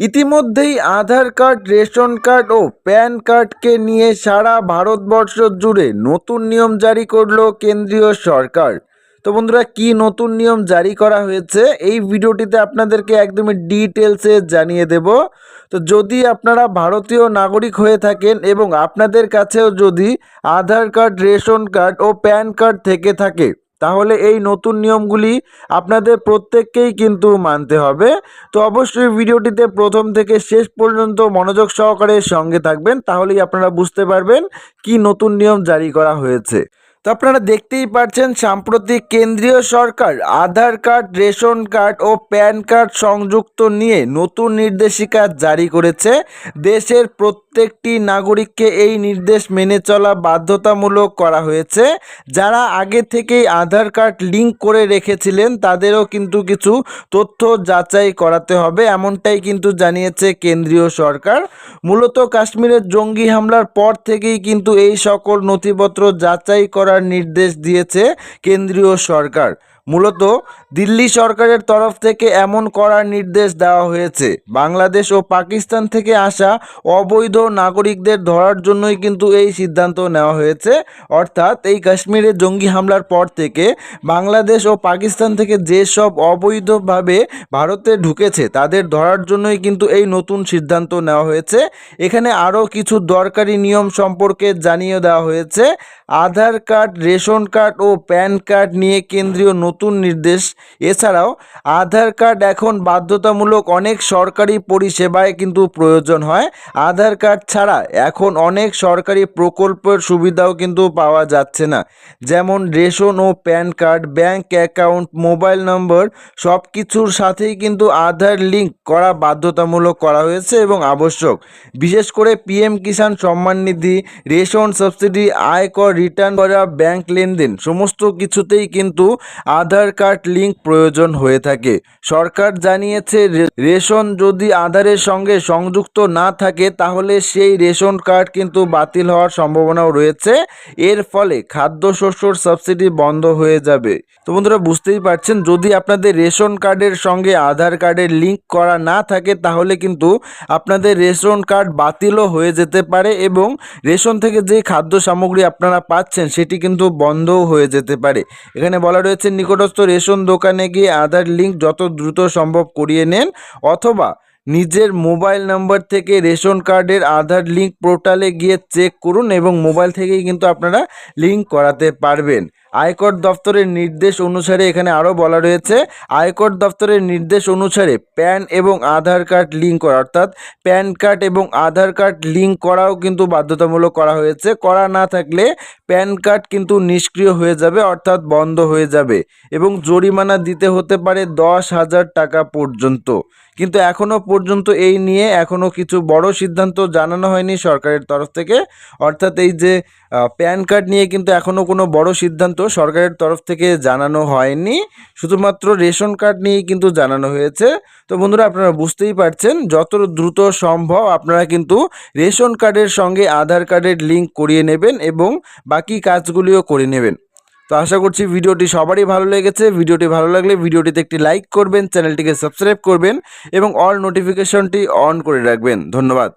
ইতিমধ্যেই Aadhaar card, ration card ও PAN কার্ডকে নিয়ে সারা ভারতবর্ষ জুড়ে নতুন নিয়ম জারি করল কেন্দ্রীয় সরকার। তো বন্ধুরা, কি নতুন নিয়ম জারি করা হয়েছে? এই ভিডিওটিতে আপনাদেরকে একদমই ডিটেলসে জানিয়ে দেব। তো যদি আপনারা ভারতীয় নাগরিক হয়ে থাকেন এবং আপনাদের কাছেও যদি আধার কার্ড, রেশন কার্ড ও প্যান কার্ড থেকে থাকে তাহলে এই নতুন নিয়মগুলি আপনাদের প্রত্যেককেই কিন্তু মানতে হবে। তো অবশ্যই ভিডিওটিতে প্রথম থেকে শেষ পর্যন্ত মনোযোগ সহকারে সঙ্গে থাকবেন, তাহলেই আপনারা বুঝতে পারবেন কি নতুন নিয়ম জারি করা হয়েছে। তো আপনারা দেখতেই পাচ্ছেন, সাম্প্রতিক কেন্দ্রীয় সরকার আধার কার্ড, রেশন কার্ড ও প্যান কার্ড সংযুক্ত নিয়ে নতুন নির্দেশিকা জারি করেছে। দেশের প্রত্যেকটি নাগরিককে এই নির্দেশ মেনে চলা বাধ্যতামূলক করা হয়েছে। যারা আগে থেকেই আধার কার্ড লিঙ্ক করে রেখেছিলেন, তাদেরও কিন্তু কিছু তথ্য যাচাই করাতে হবে, এমনটাই কিন্তু জানিয়েছে কেন্দ্রীয় সরকার। মূলত কাশ্মীরের জঙ্গি হামলার পর থেকেই কিন্তু এই সকল নথিপত্র যাচাই করার নির্দেশ দিয়েছে কেন্দ্রীয় সরকার। মূলত দিল্লি সরকারের তরফ থেকে এমন করার নির্দেশ দেওয়া হয়েছে। বাংলাদেশ ও পাকিস্তান থেকে আসা অবৈধ নাগরিকদের ধরার জন্যই কিন্তু এই সিদ্ধান্ত নেওয়া হয়েছে। অর্থাৎ এই কাশ্মীরে জঙ্গি হামলার পর থেকে বাংলাদেশ ও পাকিস্তান থেকে যেসব অবৈধভাবে ভারতে ঢুকেছে, তাদের ধরার জন্যই কিন্তু এই নতুন সিদ্ধান্ত নেওয়া হয়েছে। এখানে আরও কিছু দরকারি নিয়ম সম্পর্কে জানিয়ে দেওয়া হয়েছে। আধার কার্ড, রেশন কার্ড ও প্যান কার্ড নিয়ে কেন্দ্রীয় নতুন নির্দেশ। এছাড়াও, আধার কার্ড এখন বাধ্যতামূলক অনেক সরকারি পরিষেবায় কিন্তু প্রয়োজন হয়। আধার কার্ড ছাড়া এখন অনেক সরকারি প্রকল্পের সুবিধাও কিন্তু পাওয়া যাচ্ছে না। যেমন রেশন ও PAN card, bank account, mobile number সব কিছুর সাথেই কিন্তু আধার লিঙ্ক করা বাধ্যতামূলক করা হয়েছে এবং আবশ্যক। বিশেষ করে PM Kisan Samman Nidhi, ration subsidy, আয়কর রিটার্ন করা, ব্যাংক লেনদেন সমস্ত কিছুতেই কিন্তু আধার কার্ড লিঙ্ক প্রয়োজন হয়ে থাকে। সরকার জানিয়েছে রেশন যদি আধারের সঙ্গে সংযুক্ত না থাকে, তাহলে সেই রেশন কার্ড কিন্তু বাতিল হওয়ার সম্ভাবনাও রয়েছে। এর ফলে খাদ্যশস্যর সাবসিডি বন্ধ হয়ে যাবে। তো বন্ধুরা, বুঝতেই পারছেন, যদি আপনাদের রেশন কার্ডের সঙ্গে আধার কার্ডের লিঙ্ক করা না থাকে, তাহলে কিন্তু আপনাদের রেশন কার্ড বাতিলও হয়ে যেতে পারে এবং রেশন থেকে যে খাদ্য সামগ্রী আপনারা পাচ্ছেন, সেটি কিন্তু বন্ধও হয়ে যেতে পারে। এখানে বলা রয়েছে নিকটস্থ রেশন দোকানে গিয়ে আধার লিঙ্ক যত দ্রুত সম্ভব করিয়ে নেন অথবা নিজের মোবাইল নাম্বার থেকে রেশন কার্ডের আধার লিঙ্ক পোর্টালে গিয়ে চেক করুন এবং মোবাইল থেকেই কিন্তু আপনারা লিঙ্ক করাতে পারবেন। আয়কর দপ্তরের নির্দেশ অনুসারে এখানে আরও বলা রয়েছে, আয়কর দপ্তরের নির্দেশ অনুসারে প্যান এবং আধার কার্ড লিঙ্ক করা, অর্থাৎ প্যান কার্ড এবং আধার কার্ড লিঙ্ক করাও কিন্তু বাধ্যতামূলক করা হয়েছে। করা না থাকলে প্যান কার্ড কিন্তু নিষ্ক্রিয় হয়ে যাবে, অর্থাৎ বন্ধ হয়ে যাবে এবং জরিমানা দিতে হতে পারে দশ হাজার টাকা পর্যন্ত। কিন্তু এখনও পর্যন্ত এই নিয়ে এখনও কিছু বড় সিদ্ধান্ত জানানো হয়নি সরকারের তরফ থেকে। অর্থাৎ এই যে প্যান কার্ড নিয়ে কিন্তু এখনও কোনো বড় সিদ্ধান্ত সরকারের তরফ থেকে জানানো হয়নি। শুধুমাত্র রেশন কার্ড নিয়েই কিন্তু জানানো হয়েছে। তো বন্ধুরা, আপনারা বুঝতেই পারছেন, যত দ্রুত সম্ভব আপনারা কিন্তু রেশন কার্ডের সঙ্গে আধার কার্ডের লিঙ্ক করিয়ে নেবেন এবং বাকি কাজগুলিও করে নেবেন। তো আশা করছি ভিডিওটি সবারই ভালো লেগেছে। ভিডিওটি ভালো লাগলে ভিডিওটিতে একটি লাইক করবেন, চ্যানেলটিকে সাবস্ক্রাইব করবেন এবং অল নোটিফিকেশনটি অন করে রাখবেন। ধন্যবাদ।